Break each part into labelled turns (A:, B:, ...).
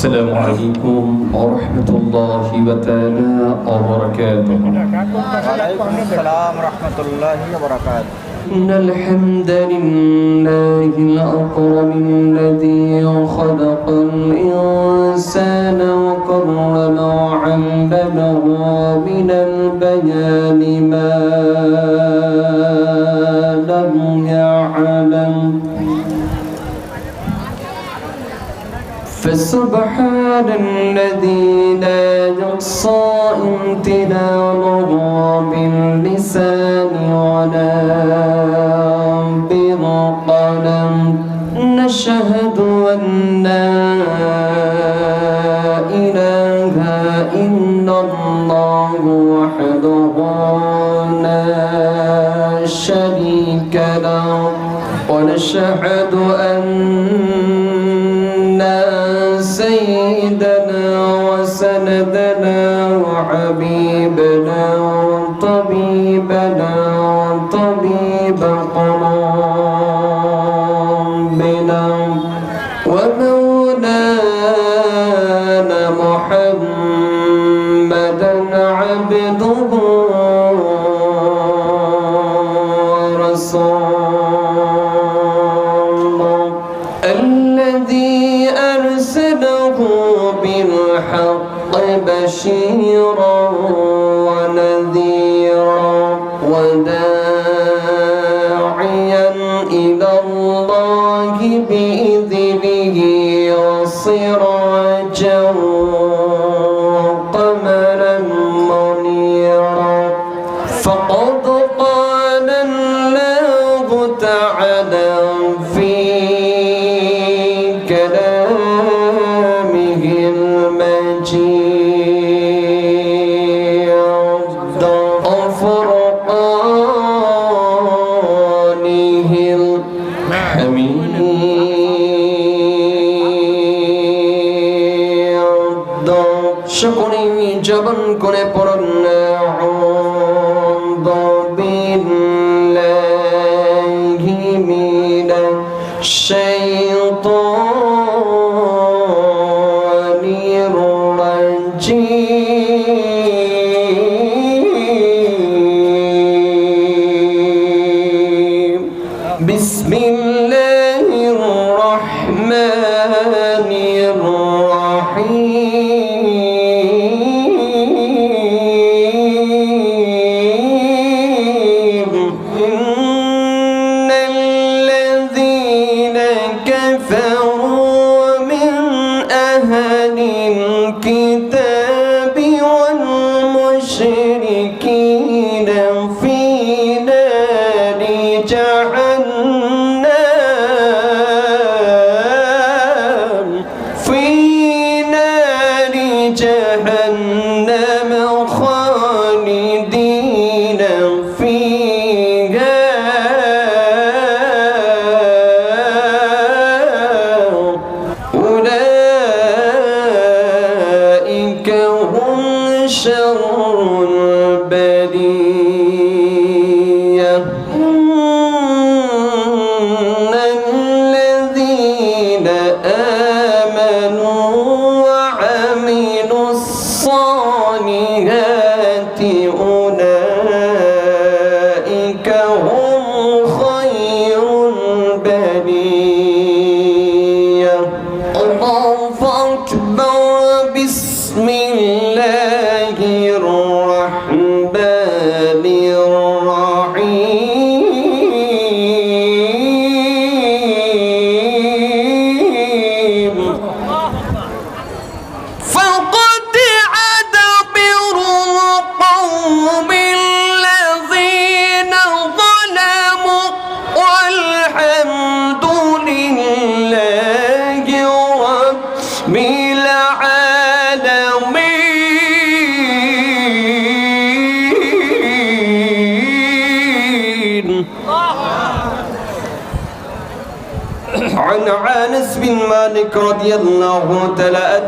A: السلام عليكم ورحمة الله وتعالى وبركاته.
B: وعليكم السلام ورحمة الله وبركاته.
A: إن الحمد لله الأكرم الذي خلق الإنسان وكرم وعلمه من البيان ما فسبحان الذي لا يحصى امتنانه باللسان ولا بالقلم نشهد أن لا إله إلا الله وحده لا شريك له. ونشهد أن يشعرون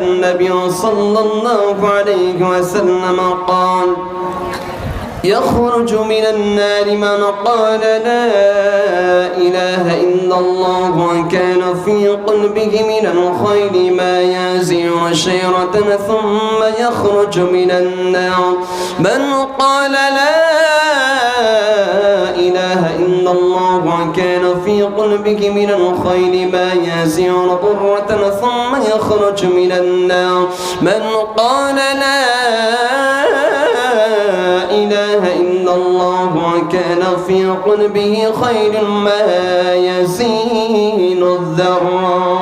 A: النبي صلى الله عليه وسلم. قال يخرج من النار من قال لا إله إلا الله وكان في قلبه من الخير ما يزع عشيرة ثم يخرج من النار. من قال لا إله إلا الله وكان قلبه من الخير ما يزير ضرة ثم يخرج من النار. من قال لا إله إلا الله وكان في قلبه خير ما يزين الذراء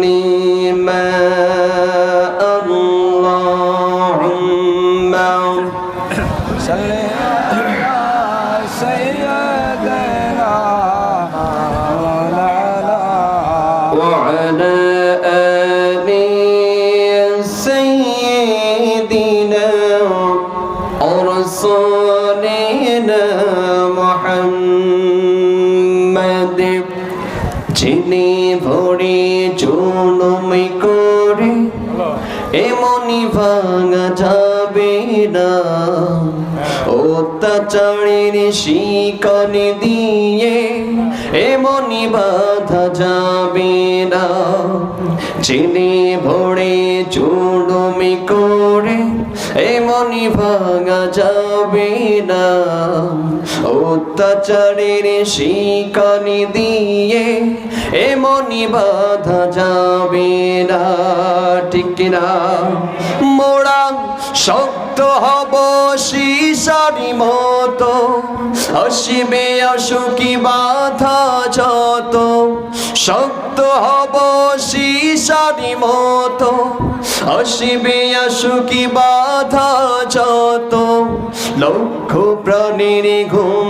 A: মোহাম্মদ, যিনি ভরে জনমে করে, এমনি ভাঙা যাবে না। অত্যাচারের শিকন দিয়ে এমনি বাধা যাবে না। চিনি ভরে চুড়মি করে, এমনি ভাঙা যাবে না। অত্যাচারের শিকনি দিয়ে এমনি বাধা যাবে না, ঠিক না। মোড়া শক্ত হব শিশারি মতো, আসিবে অসুখী বাধা যত। শক্ত হব শিশারি মতো আসিবে আসুকি বাধা যত? লক্ষ প্রাণীর ঘুম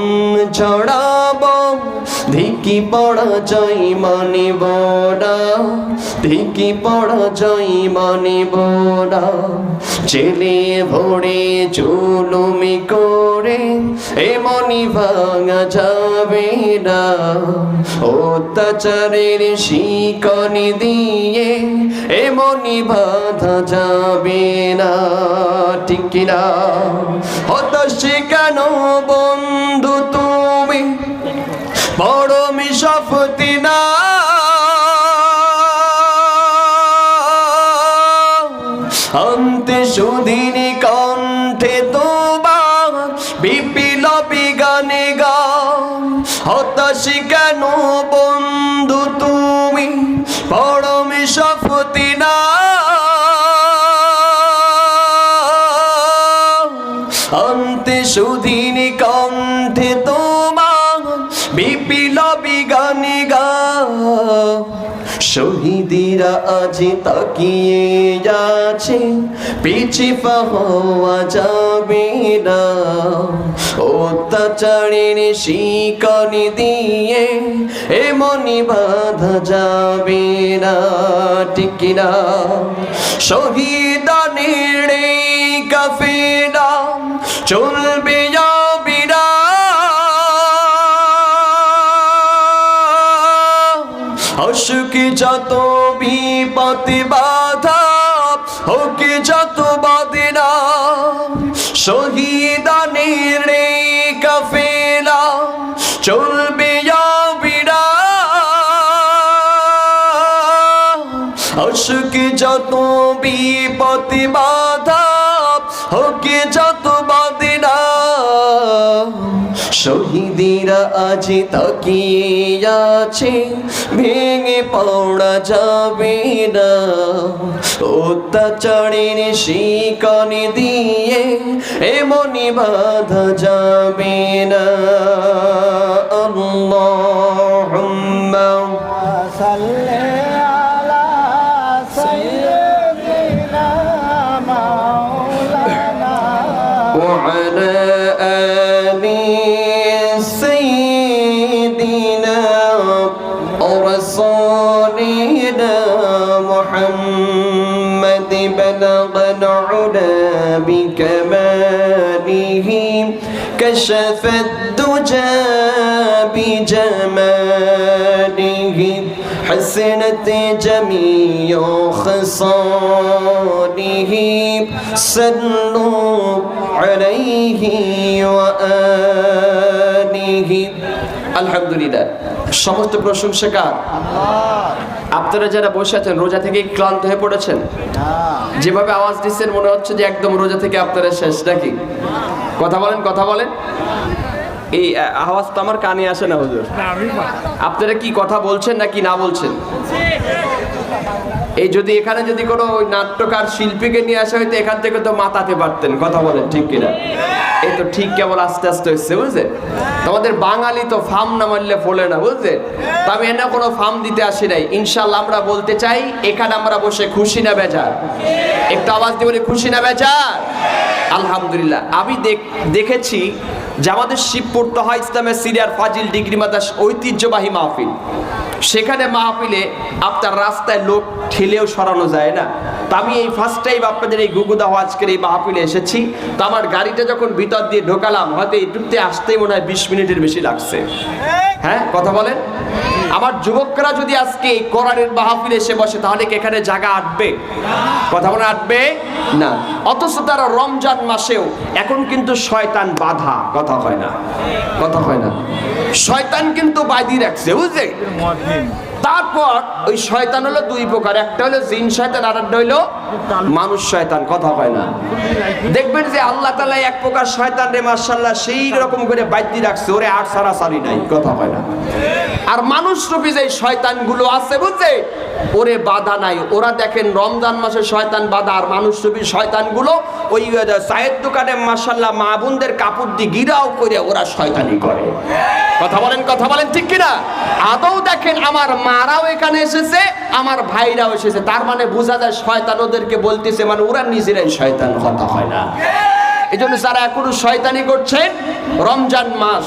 A: ছড়াব। ধিকি পড়া যাই মানিব না ধিকি পড়া যাই মানিব না। ছেলে ভরে চুলুমি করে এমনি ভাঙা যাবে না। অত্যাচারের শিকনি দিয়ে এমনি বাধা যাবে না। ঠিক না হতাশি কেন বন্ধু তুমি? বড় মিশফতি না অন্তে সুদিনী শহীদিরা আজ তাকিয়ে যাচ্ছে পিছি পাওয়া যাবে না। অত্যাচারের শিকনি দিয়ে এমনি বাধা যাবে না, ঠিক না শহীদানের কাফেরা চলবে যত বিপতি বাধা হোকে যত বাদিনা শহীদিরা আজ তাকিয়ে আছে, ভেঙে পড়া যাবে না। অত্যাচারের শিকনি দিয়ে এমনি বাধা যাবে না। আল্লাহুম্মা
B: صل نبينا محمد بلغ
A: العلا بكماله. كشف الدجى بجماله. حسنت جميع خصاله. صلوا عليه وآله. الحمد لله. সমস্ত প্রশংসা কার? আপনারা যারা বসে আছেন রোজা থেকে ক্লান্ত হয়ে পড়েছেন? যেভাবে আওয়াজ দিচ্ছেন মনে হচ্ছে যে একদম রোজা থেকে আপনারা শেষ নাকি? কথা বলেন কথা বলেন। এই আওয়াজ তো আমার কানে আসে না হুজুর। আপনারা কি কথা বলছেন নাকি না বলছেন? এই যদি এখানে যদি কোনো ওই নাট্যকার শিল্পীকে নিয়ে আসা হয়তো এখান থেকে তো মাতাতে পারতেন, কথা বলেন ঠিক কিনা? এই তো ঠিক কেবল আস্তে আস্তে হচ্ছে বুঝলে? তোমাদের বাঙালি তো ফার্ম না মারলে ফলে না, বুঝলে? তো আমি এনে কোনো ফার্ম দিতে আসি নাই। ইনশাল্লাহ আমরা বলতে চাই, এখানে আমরা বসে খুশি না বেজার? একটু আওয়াজ দিয়ে বলি, খুশি না বেজার? আলহামদুলিল্লাহ। আমি দেখ- দেখেছি আমাদের শিবপুর তহা ইসলামের সিরিয়ার ফাজিল ডিগ্রি মাদাস ঐতিহ্যবাহী মাহফিল। সেখানে মাহফিলে আপনার রাস্তায় লোক ঠেলেও সরানো যায় না। তো আমি এই ফার্স্ট টাইম আপনাদের এই গুগুদাহ আজকের এই মাহফিলে এসেছি। তো আমার গাড়িটা যখন ভিতর দিয়ে ঢোকালাম, হয়তো এই ডুবতে আসতেই মনে হয় বিশ মিনিটের বেশি লাগছে। হ্যাঁ কথা বলেন? আমার যুবকরা যদি আজকে এই কোরআনের মাহফিলে এসে বসে, তাহলে কি এখানে জায়গা আটবে? কথা বলে আটবে? না। অথচ তারা রমজান মাসেও এখন কিন্তু শয়তান বাধা, কথা হয় না। কথা হয় না। শয়তান কিন্তু বাইদি রাখছে, বুঝলে? তারপর ওই শয়তান হলো দুই প্রকার। একটা হলো জিন শয়তান আর একটা হলো মানুষ শয়তান। কথা হয় না। দেখবেন যে আল্লাহ তালা এক প্রকার শয়তান রে মার্শাল্লাহ সেই রকম করে বাইদি রাখছে। ওরে আর সারা সারি নাই। কথা হয় না। আর মানুষ রূপী যে শয়তানগুলো আছে, বুঝছে? ওরে বাধা নাই। ওরা দেখেন রমজান মাসে শয়তান বাধা, আর মানুষ রূপী শয়তানগুলো ওই চায়ের দোকানে মার্শাল্লাহ বোনদের কাপড় দিয়ে গিরাও করে ওরা শয়তানি করে। কথা বলেন কথা বলেন, ঠিক কিনা? আদৌ দেখেন আমার মারাও এখানে এসেছে, আমার ভাইরাও এসেছে। তার মানে বোঝা যায় শয়তান ওদেরকে বলতেছে মানে ওরা নিজেরাই শয়তান, কথা হয় না। এই জন্য যারা এখনও শয়তানি করছেন, রমজান মাস,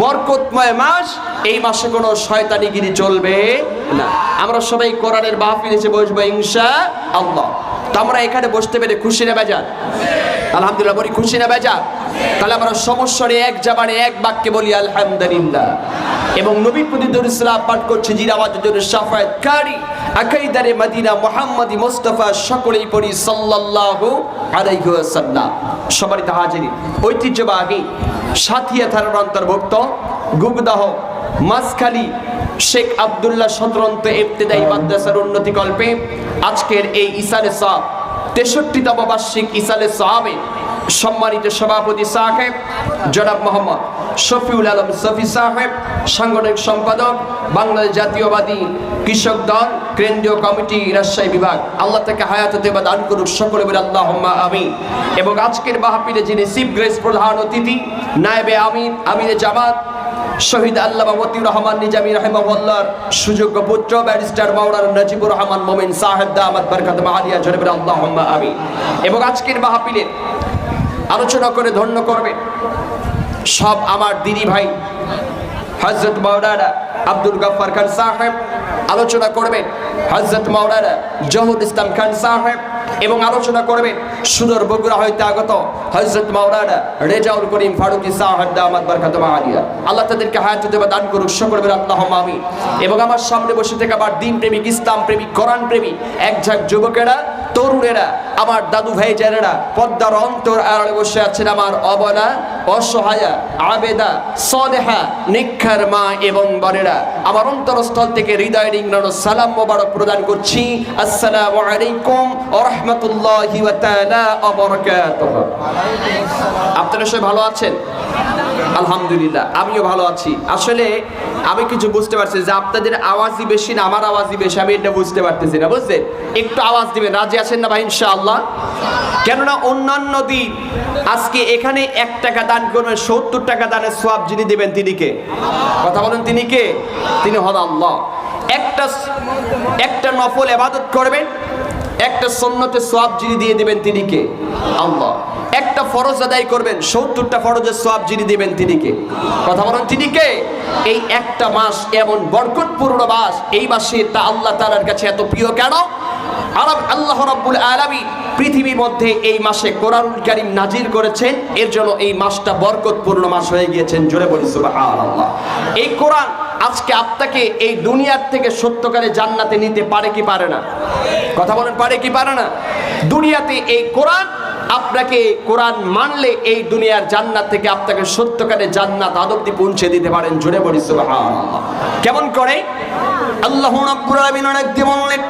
A: বরকতময় মাস, এই মাসে কোনো শয়তানিগিরি চলবে না। আমরা সবাই কোরআনের মাহফিল এসে বসবো, ইনশা আল্লাহ। তো আমরা এখানে বসতে পেরে খুশি না, বেজার? আলহামদুলিল্লাহ, বলি খুশি না, বেজার? তাহলে আমরা সমস্যারে এক জাবানে এক বাক্যে বলি, আলহামদুলিল্লাহ। এবং নবী প্রতি ইসলাম পাঠ করছে জিরা জন্য সাফায়াত কারি আকাইদারে মদিনা মোহাম্মদী মোস্তফা, সকলেই পড়ি, সাল্লাল্লাহু আলাইহি ওয়াসাল্লাম। সবারই হাজিরি ঐতিহ্যবাহী সাথিয়া থানার অন্তর্ভুক্ত, গুগদাহ, মাসখালী শেখ আব্দুল্লাহ সদরন্ত ইবতেদায়ী মাদ্রাসার উন্নতি কল্পে আজকের এই ইসালে সাহ, তেষট্টিতম বার্ষিক ইসালে সাহাবে সম্মানিত সভাপতি সাহেব, জনাব মোহাম্মদ শফিউল আলম সফি সাহেব, সাংগঠনিক সম্পাদক, বাংলাদেশ জাতীয়বাদী কৃষক দল, কেন্দ্রীয় কমিটি, রাজশাহী বিভাগ। আল্লাহ থেকে হায়াত দেবা দান করুক, সকলে বলে আল্লাহ আমি এবং আজকের মাহফিলে যিনি চিফ গ্রেস প্রধান অতিথি, নায়েবে আমির আমিরে জামাত, শহীদ আল্লাহ মতিউর রহমান নিজামী রহমাল্লাহর সুযোগ্য পুত্র, ব্যারিস্টার মাওলানা নাজিবুর রহমান মোমিন সাহেব, দামাত বরকত মাহালিয়া জনাবের আল্লাহ আমি এবং আজকের মাহফিলে আলোচনা করে ধন্য করবে। সব আমার দিদি ভাই হজরত মাওলানা আব্দুল গফার খান সাহেব আলোচনা করবেন হজরত মাওলানা জহুর ইসলাম খান সাহেব এবং আলোচনা করবেন সুদূর বগুড়া হইতে আগত হজরত মাওলানা রেজাউল করিম ফারুকি সাহেব দামাত বরকত মাহালিয়া। আল্লাহ তাদেরকে হায়াত দেবা দান করুক সকলের আল্লাহ আমি এবং আমার সামনে বসে থেকে আবার দিন প্রেমিক ইসলাম প্রেমিক কোরআন প্রেমিক এক ঝাঁক যুবকেরা তরুণেরা, আমার দাদু ভাই জানেরা পদ্মার অন্তর আড়ালে বসে আছেন আমার অবলা, অসহায়া, আবেদা সদেহা নিক্ষার মা এবং বনেরা। আমার অন্তরস্থল থেকে হৃদয় রিংনানো সালাম মোবারক প্রদান করছি। আসসালামু আলাইকুম ও রহমতুল্লাহি ওয়া তাআলা ওয়া বারাকাতুহু। আপনারা সবাই ভালো আছেন? আলহামদুলিল্লাহ, আমিও ভালো আছি। আসলে আমি কিছু বুঝতে পারছি যে আপনাদের আওয়াজই বেশি না, আমার আওয়াজই বেশি, আমি এটা বুঝতে পারতেছি না, বুঝলেন? একটু আওয়াজ দিবেন, রাজি আছেন না ভাই, ইনশাআল্লাহ? কেননা অন্যান্য দিন, আজকে এখানে এক টাকা দান করবেন, সত্তর টাকা দানের সোয়াব যিনি দেবেন তিনি কে কথা বলেন তিনি কে তিনি হল আল্লাহ। একটা একটা নফল এবাদত করবেন, একটা সন্ন্যতে সোয়াব যিনি দিয়ে দেবেন তিনি কে আল্লাহ। একটা ফরজ আদায় করবেন, সত্তরটা ফরজের সোয়াব যিনি দিবেন তিনি কে? কথা বলেন, তিনি কে? এই একটা মাস এমন বরকতপূর্ণ মাস, এই মাসে তা আল্লাহ তাআলার কাছে এত প্রিয় কেন? আরব, আল্লাহ রাব্বুল আলামিন পৃথিবীর মধ্যে এই মাসে কোরআন কারিম নাজির করেছেন, এর জন্য এই মাসটা বরকতপূর্ণ মাস হয়ে গিয়েছেন, জোরে বলি, সুবহানাল্লাহ। এই কোরআন আজকে আপনাকে এই দুনিয়ার থেকে সত্যকারে জান্নাতে নিতে পারে কি পারে না? কথা বলেন, পারে কি পারে না? দুনিয়াতে এই কোরআন আপনাকে কোরআন মানলে এই দুনিয়ার জান্নাত থেকে আপনাকে সত্যকারে জান্নাত আদব্দি পৌঁছে দিতে পারেন। জোরে বলি কেমন করে? আল্লাহ রাব্বুল বললেন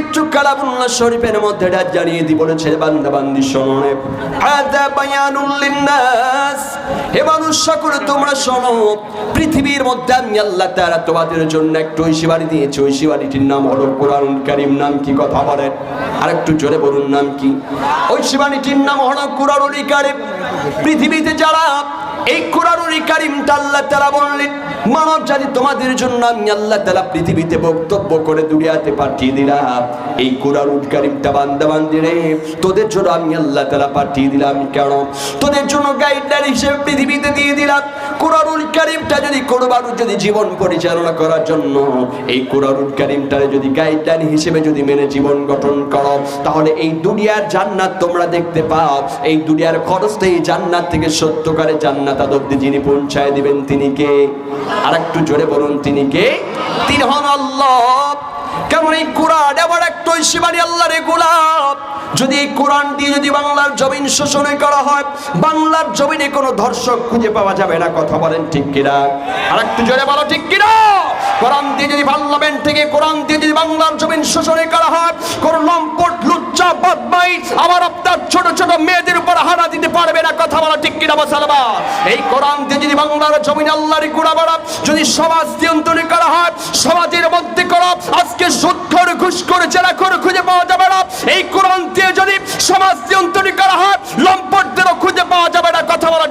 A: পবিত্র কালামুল্লাহ শরীফের মধ্যে জানিয়ে দি বলেছে বান্দা বান্দি শোনে লিন্নাস। হে মানুষ সকল, তোমরা শোনো, পৃথিবীর মধ্যে আমি আল্লাহ তাআলা তোমাদের জন্য একটু ঐশী বাড়ি দিয়েছি। ঐশী বাড়িটির নাম হলো কোরআন কারীম, নাম কি কথা বলেন আর একটু জোরে বলুন, নাম কি? ঐশী বাড়িটির নাম হলো কোরআনুল কারীম। পৃথিবীতে যারা এই কোরআনুল কারিমটা আল্লাহ তাআলা বললেন, মানব জাতি তোমাদের জন্য আমি আল্লাহ তাআলা পৃথিবীতে বক্তব্য করে দুনিয়াতে পাঠিয়ে দিলাম। এই কোরআনুল কারিমটা বান্দা বান্দিরে তোদের জন্য আমি আল্লাহ তাআলা পাঠিয়ে দিলাম কেন? তোদের জন্য গাইডলাইন হিসেবে পৃথিবীতে দিয়ে দিলাম। কোরআনুল কারীমটা যদি কোনো যদি জীবন পরিচালনা করার জন্য, এই কোরআনুল কারীমটারে যদি গাইডলাইন হিসেবে যদি মেনে জীবন গঠন করো, তাহলে এই দুনিয়ার জান্নাত তোমরা দেখতে পাও। এই দুনিয়ার খরচটা এই জান্নাত থেকে সত্যকারে জান্নাত আদব্দি যিনি পৌঁছায় দিবেন তিনি কে? আর একটু জোরে বলুন, তিনি কে? তিনি হন আল্লাহ। কেমন এই কোরআন? এবার একটু শিবানী আল্লাহর গোলাপ। যদি এই কোরআন দিয়ে যদি বাংলার জমিন শোষণে করা হয়, বাংলার জমিনে কোনো ধর্ষক খুঁজে পাওয়া যাবে না, কথা বলেন ঠিক কিনা? আর একটু জোরে বলো ঠিক কিনা? কোরআন দিয়ে যদি পার্লামেন্ট থেকে কোরআন দিয়ে যদি বাংলার জমিন শোষণে করা হয়, কোন লম্পট, লুচ্চা বদমাই আবার আপনার ছোট ছোট মেয়েদের উপর হারা দিতে পারবে না, কথা বলা ঠিক কিনা মুসলমান এই কোরআন দিয়ে যদি বাংলার জমিন আল্লাহর গুড়া বাড়া যদি সমাজ নিয়ন্ত্রণ করা হয়, সমাজের মধ্যে করা, আজকে সুৎখর ঘুষ করে চেরা করে খুঁজে পাওয়া যাবে না। এই কোরআন দিয়ে যদি সমাজ নিয়ন্ত্রণ করা হয়, লম্পটদেরও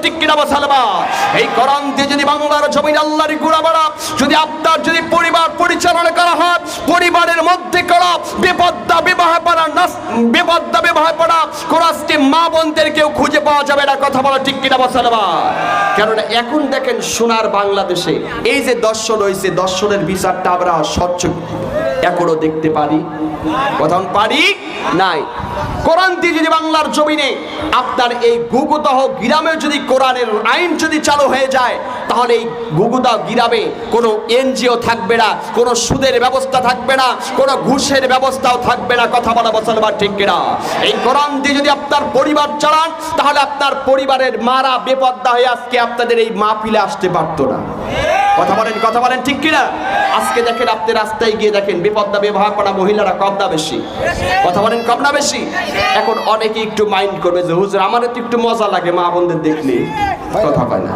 A: ঠিক কিনা মুসলমান এই কোরআন দিয়ে যদি বাংলার জমিন আল্লাহর গুড়া বাড়া, যদি আপনার, যদি পরিবার পরিচালনা করা হয়, পরিবারের মধ্যে করা বেপদ্দা বিবাহ পড়া বেপদ্দা বিবাহ পড়া কোরআনকে মা বোনদের কেউ খুঁজে পাওয়া যাবে না, কথা বলা ঠিক কিনা মুসলমান কেননা এখন দেখেন সোনার বাংলাদেশে, এই যে দর্শন হয়েছে দর্শনের বিচারটা আমরা স্বচ্ছ এখনও দেখতে পারি। কথা পারি? নাই। কোরআন যদি বাংলার জমিনে আপনার এই গুগুদহ গ্রামে যদি কোরআনের আইন যদি চালু হয়ে যায়, তাহলে এই গুগুদহ গ্রামে কোনো এনজিও থাকবে না, কোনো সুদের ব্যবস্থা থাকবে না, কোনো ঘুষের ব্যবস্থাও থাকবে না। কথা বলা মুসলমান ঠিক কিনা? এই কোরআন দিয়ে যদি আপনার পরিবার চালান, তাহলে আপনার পরিবারের মারা বেপদ্দা হয়ে আজকে আপনাদের এই মাহফিলে আসতে পারতো না। কথা বলেন কথা বলেন ঠিক কিনা? আজকে দেখেন আপনি রাস্তায় গিয়ে দেখেন বিপদটা ব্যবহার করা মহিলারা কম না বেশি? কথা বলেন, কম না বেশি? এখন অনেকে একটু মাইন্ড করবে যে, হুজুর আমার তো একটু মজা লাগে, মা বোনদের দেখলে। কথা হয় না।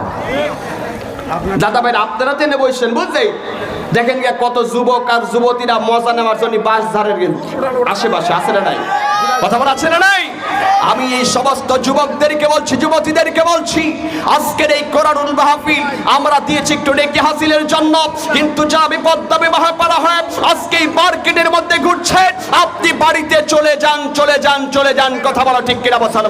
A: দাদা ভাই আপনারা টেনে বসছেন বুঝলেন দেখেন গিয়া কত যুবক আর যুবতীরা মজা নেওয়ার জন্য বাস ধারের আশেপাশে আছে না নাই? কথা বলা আছে না নাই? আমি এই সমস্ত যুবকদেরকে বলছি, যুবতীদেরকে বলছি, আজকের এই কোরআনুল মাহফিল আমরা দিয়েছি একটু ডেকে হাসিলের জন্য, কিন্তু যা বিপদ্দা বিবাহ করা হয়, আজকে এই মার্কেটের মধ্যে ঘুরছে, আপনি বাড়িতে চলে যান চলে যান চলে যান, কথা বলা ঠিক কিনা বসানো